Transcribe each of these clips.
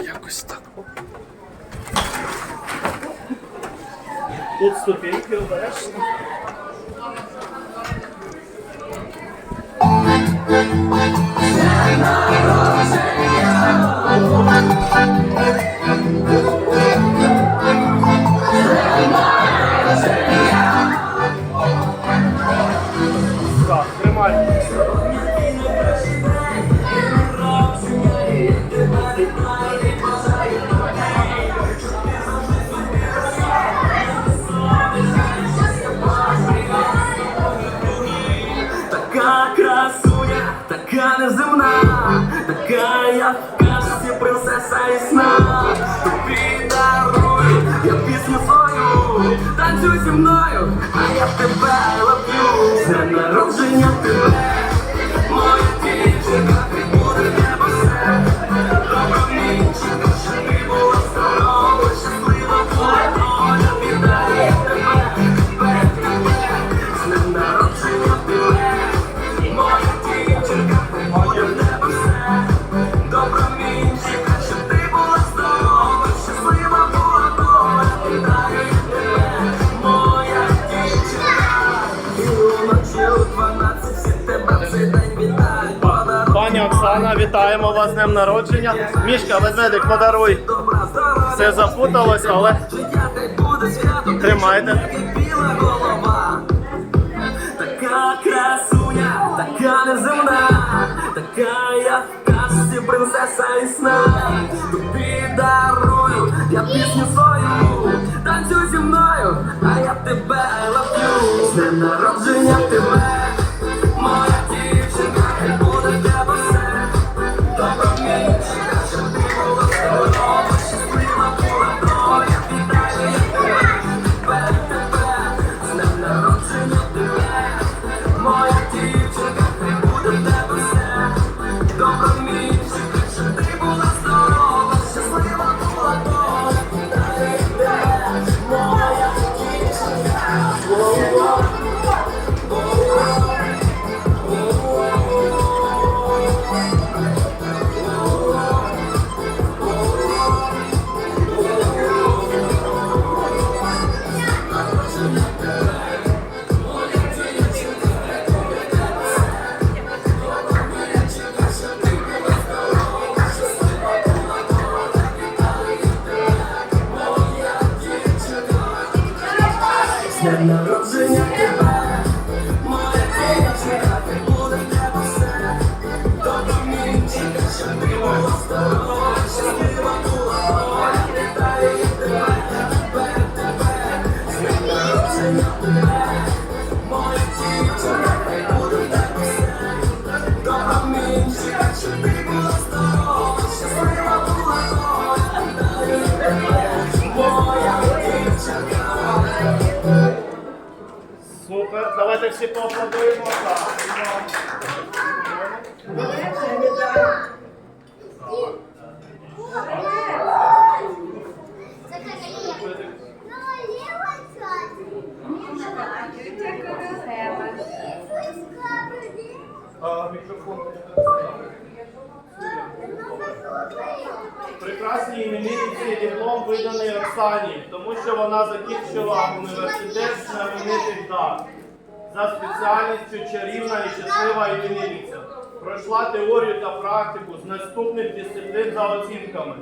Якось так. Тут ступеньки обережно. Так, неземна, така я в казці принцеса і сна. Тобі дарую, я пісню свою, танцюй зі мною, вітаємо вас з днем народження. Мішка, ведмедик, подаруй. Все запуталось, але тримайте. Така красуня, така неземна, така як в казці принцеса і сна. Тобі дарую, я пісню свою, танцюй зі мною, а я тебе ловлю. З днем народження тебе, Давайте всі поаплодуємо. Мікрофон. Іменинниці диплом виданий Оксані, тому що вона закінчила університет знаменитих дат за спеціальністю чарівна і щаслива іменинниця. Пройшла теорію та практику з наступних дисциплін за оцінками.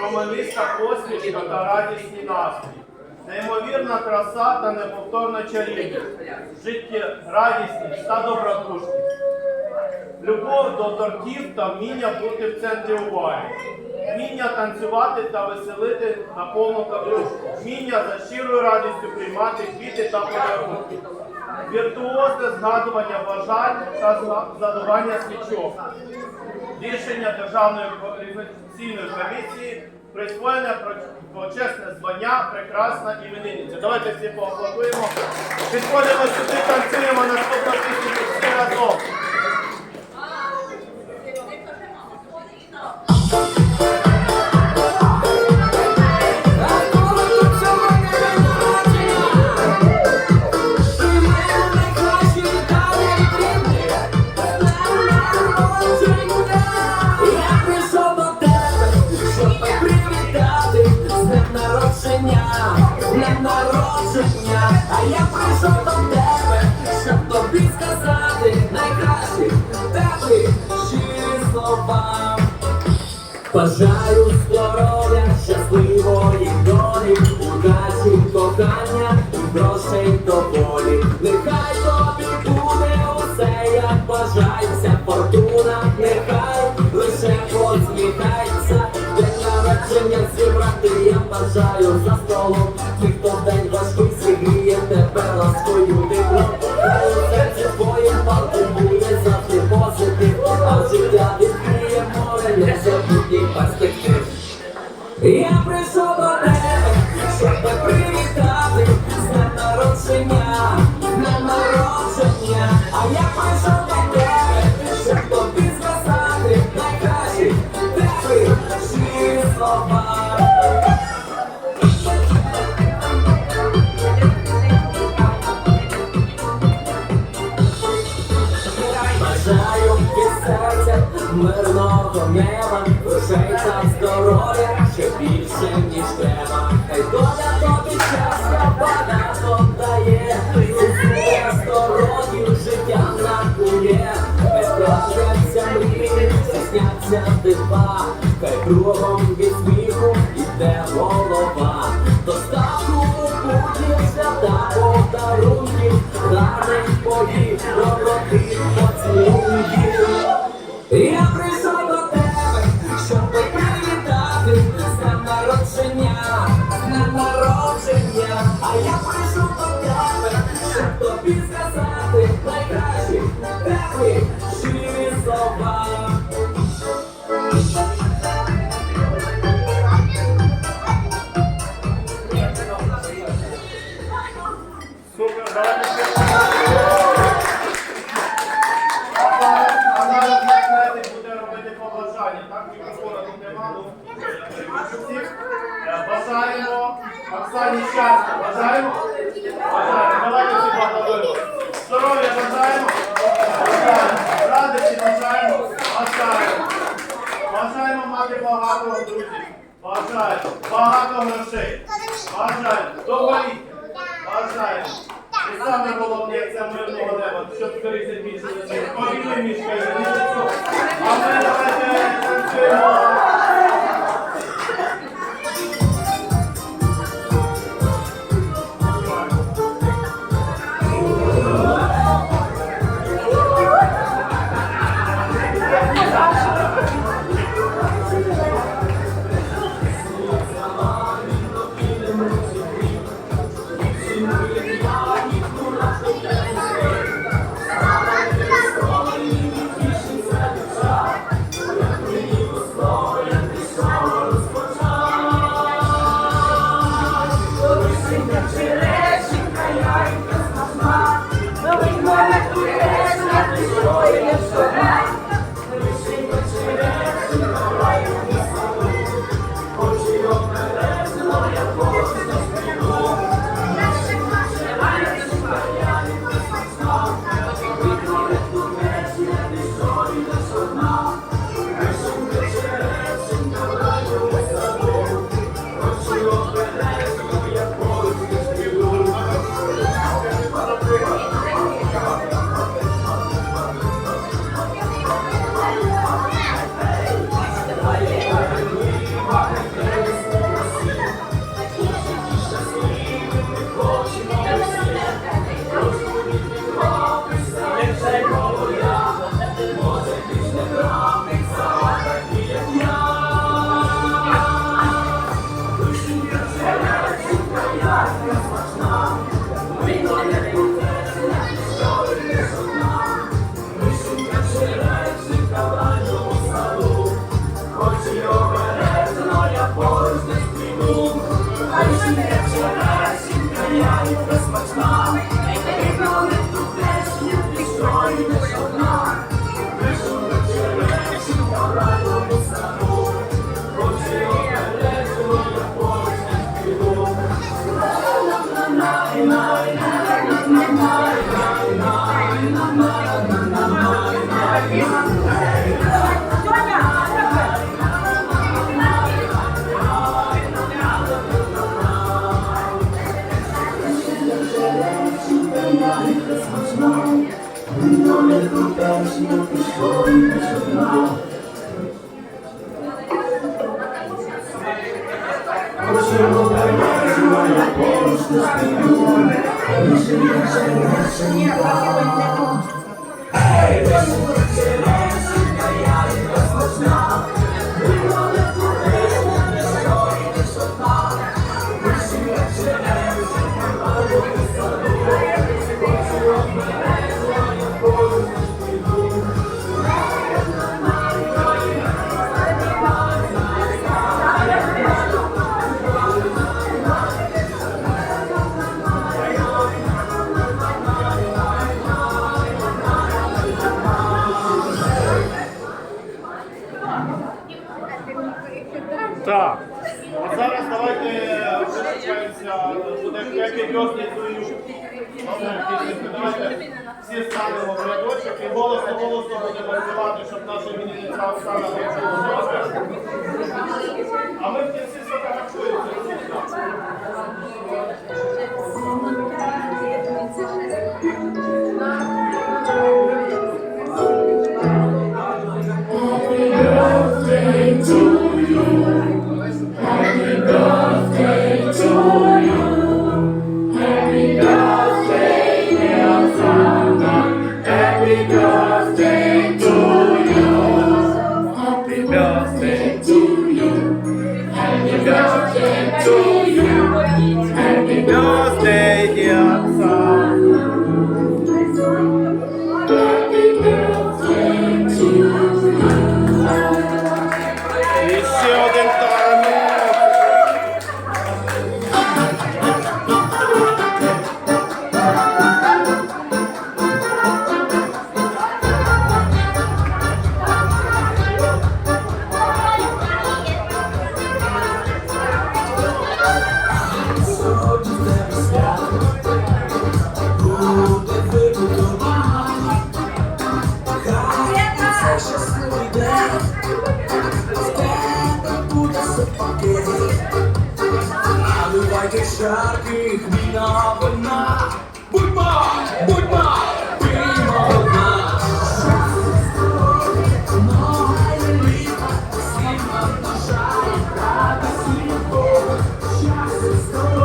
Промовиста посмішка та радісний настрій. Неймовірна краса та неповторна чарівність. Життєрадісність та добродушність. Любов до тортів та вміння бути в центрі уваги. Вміння танцювати та веселити на повну кадрушку. Вміння за щирою радістю приймати квіти та подарунки. Віртуозне згадування бажань та задування свічок. Рішення Державної кваліфікаційної комісії присвоєне почесне звання прекрасна іменинниця. Давайте всі поаплодуємо. Підходимо сюди, танцюємо наступну пісню всі разом. а я прийшов до тебе, щоб тобі сказати найкраще тебе чи слова. Бажаю здоров'я, щасливої долі, удачі, кохання і грошей доволі. Нехай тобі буде усе, як бажається фортуна, нехай лише посміхається, день народження зібрати, я бажаю за столом. Я прийшов до тебе. Dua 便 Feliz. Mommy. Hey, what's the matter? Ama kimse sokakta öyle. Let's go.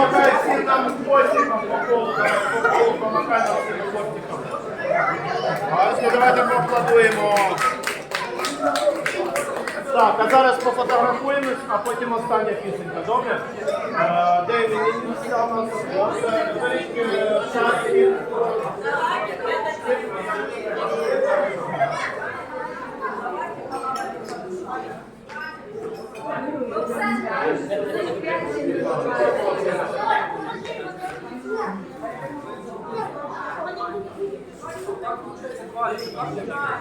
І всем нам хвостиком по колу. По колу помагай нам всем хвостиком. Ось, давайте поаплодуємо. Так, а зараз пофотографуємось, а потім остання пісенька, добре? Е, Де він у нас? Ось, е, е, і- Да.